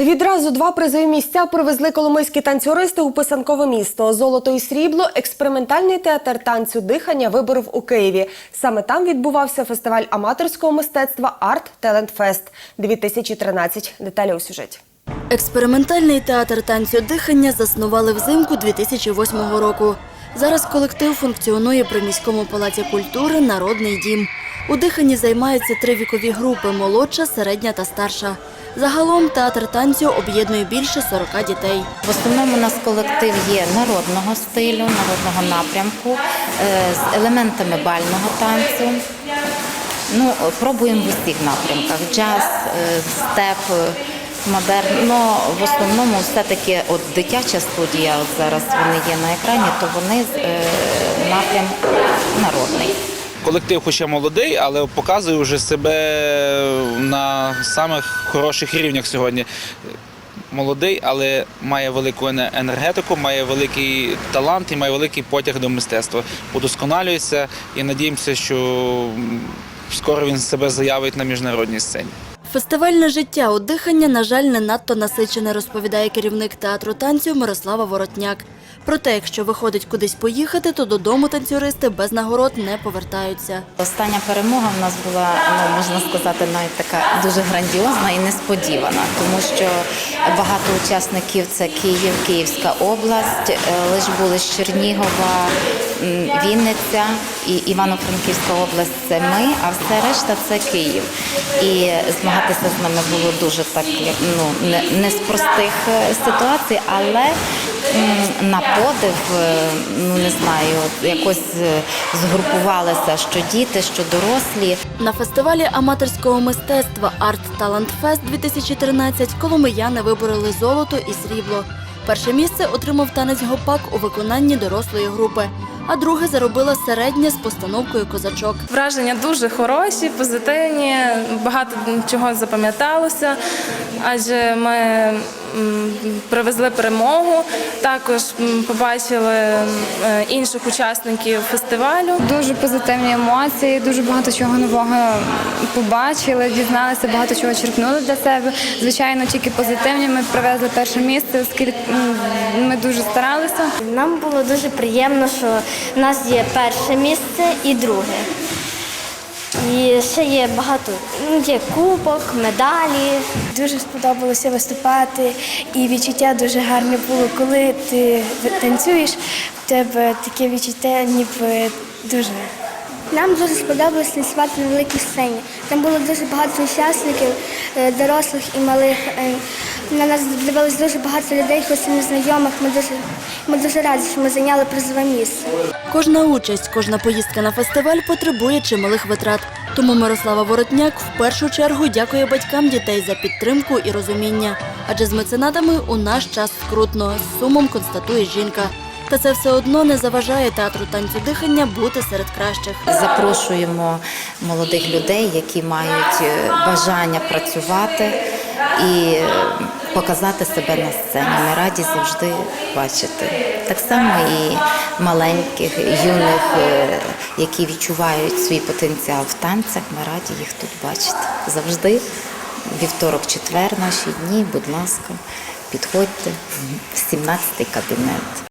Відразу два призові місця привезли коломийські танцюристи у писанкове місто. Золото і срібло експериментальний театр танцю дихання виборов у Києві. Саме там відбувався фестиваль аматорського мистецтва Арт Талент Фест 2013. Деталі у сюжеті. Експериментальний театр танцю дихання заснували взимку 2008 року. Зараз колектив функціонує при міському палаці культури Народний дім. У диханні займаються три вікові групи молодша, середня та старша. Загалом театр танцю об'єднує більше 40 дітей. В основному у нас колектив є народного стилю, народного напрямку е, з елементами бального танцю. Ну, пробуємо в усіх напрямках: джаз, е, степ, е, модерн. Ну, в основному все-таки дитяча студія, от зараз вони є на екрані, то вони напрям народний. Колектив хоча молодий, але показує вже себе на самих хороших рівнях сьогодні. Молодий, але має велику енергетику, має великий талант і має великий потяг до мистецтва. Удосконалюється і надіємося, що скоро він себе заявить на міжнародній сцені. Фестивальне життя у дихання, на жаль, не надто насичене, розповідає керівник театру танцю Мирослава Воротняк. Проте, якщо виходить кудись поїхати, то додому танцюристи без нагород не повертаються. Остання перемога в нас була, ну можна сказати, навіть така дуже грандіозна і несподівана, тому що багато учасників це Київ, Київська область, е, лише були з Чернігова, Вінниця і Івано-Франківська область це ми, а все решта це Київ. І змагатися з нами було дуже так, ну не, не з простих е, ситуацій, але на подив, е, ну не знаю, якось е, згрупувалися, що діти, що дорослі. На фестивалі аматорського мистецтва Арт Талант Фест 2013 коломияни вибороли золото і срібло. Перше місце отримав танець гопак у виконанні дорослої групи, а друге заробила середнє з постановкою козачок. Враження дуже хороші, позитивні, багато чого запам'яталося, адже ми привезли перемогу. Також побачили е, інших учасників фестивалю. Дуже позитивні емоції, дуже багато чого нового побачили, дізналися, багато чого черпнули для себе. Звичайно, тільки позитивні. Ми привезли перше місце, оскільки ми дуже старалися. Нам було дуже приємно, що в нас є перше місце і друге. Ще є багато ну, є кубок, медалі. Дуже сподобалося виступати, і відчуття дуже гарне було, коли ти танцюєш, в тебе таке відчуття, ніби дуже. Нам дуже сподобалось танцювати на великій сцені. Там було дуже багато учасників, е, дорослих і малих. На нас дивилось дуже багато людей, хоч незнайомих. Ми дуже, ми дуже раді, що ми зайняли призове місце. Кожна участь, кожна поїздка на фестиваль потребує чималих витрат. Тому Мирослава Воротняк в першу чергу дякує батькам дітей за підтримку і розуміння. Адже з меценатами у наш час скрутно, з сумом констатує жінка. Та це все одно не заважає театру танцю дихання бути серед кращих. Запрошуємо молодих людей, які мають е, бажання працювати і показати себе на сцені. Ми раді завжди бачити. Так само і маленьких, юних, е, які відчувають свій потенціал в танцях. Ми раді їх тут бачити. Завжди вівторок, четвер, наші дні, будь ласка, підходьте, 17 кабінет.